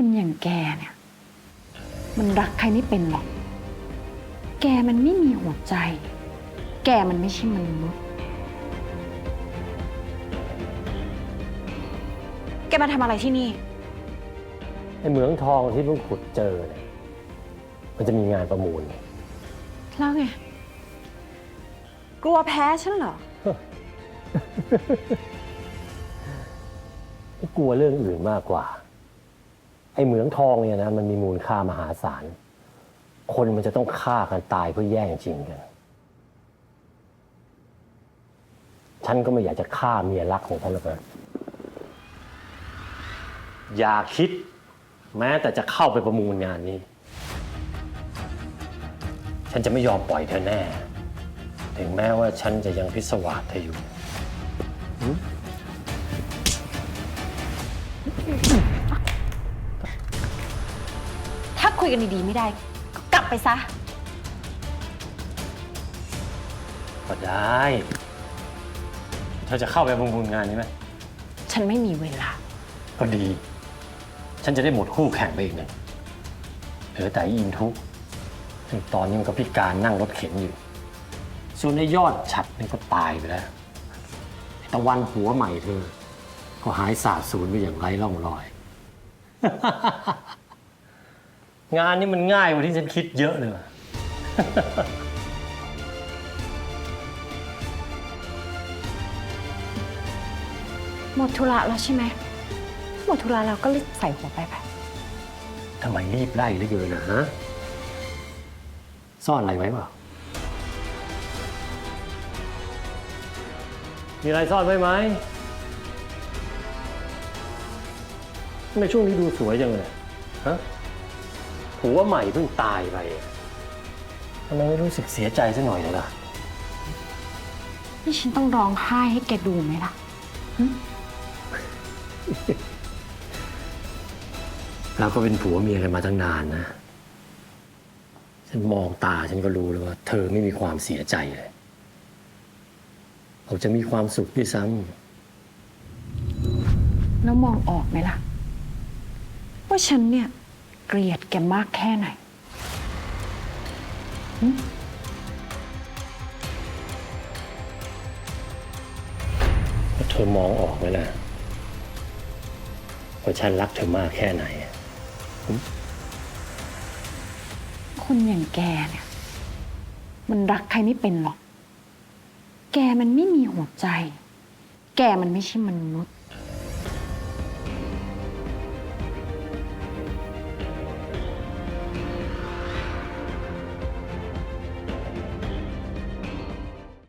คนอย่างแกเนี่ย มันรักใครไม่เป็นหรอก แกมันไม่มีหัวใจ แกมันไม่ใช่มนุษย์ แกมาทำอะไรที่นี่ ไอ้เหมืองทองที่เพิ่งขุดเจอเนี่ย มันจะมีงานประมูล แล้วไง กลัวแพ้ฉันเหรอที่กลัวเรื่องอื่นมากกว่าไอ้เหมืองทองเนี่ยนะมันมีมูลค่ามหาศาล คนมันจะต้องฆ่ากันตายเพื่อแย่งชิงกัน ฉันก็ไม่อยากจะฆ่าเมียรักของฉันหรอกนะอย่าคิด แม้แต่จะเข้าไปประมูลงานนี้ ฉันจะไม่ยอมปล่อยเธอแน่ ถึงแม้ว่าฉันจะยังพิศวาสเธออยู่ คุยกันดีๆไม่ได้ ก็กลับไปซะ ก็ได้ เธอจะเข้าไปประมูลงานนี้ไหมฉันไม่มีเวลา ก็ดี ฉันจะได้หมดคู่แข่งไปอีกหนึ่งเหลือแต่อินทุกซึ่งตอนนี้มันก็พิการนั่งรถเข็นอยู่ ส่วนไอ้ยอดฉัดนี่ก็ตายไปแล้วไอ้ตะวันผัวใหม่เธอ ก็หายสาบสูญไปอย่างไร้ร่องรอย งานนี้มันง่ายกว่าที่ฉันคิดเยอะเลยว่ะ หมดธุระแล้วใช่ไหม หมดธุระแล้วก็รีบใส่หัวไปไป ทำไมรีบไล่เหลือเกินนะฮะ ซ่อนอะไรไว้เปล่า มีอะไรซ่อนไว้ไหมทำไมช่วงนี้ดูสวยจังเลย ฮะ ผัวใหม่เพิ่งตายไปทำไมไม่รู้สึกเสียใจสักหน่อยเลยล่ะ นี่ฉันต้องร้องไห้ให้แกดูไหมล่ะ เราก็เป็นผัวเมียกันมาตั้งนานนะ ฉันมองตาฉันก็รู้แล้วว่า เธอไม่มีความเสียใจเลยเราจะมีความสุขด้วยซ้แล้วมองออกไหมล่ะ ว่าฉันเนี่ย เกลียดแกมากแค่ไหนำเธอมองออกไหมล่ะว่าฉันรักเธอมากแค่ไหน คนอย่างแกเนี่ย มันรักใครไม่เป็นหรอก แกมันไม่มีหัวใจ แกมันไม่ใช่มนุษย์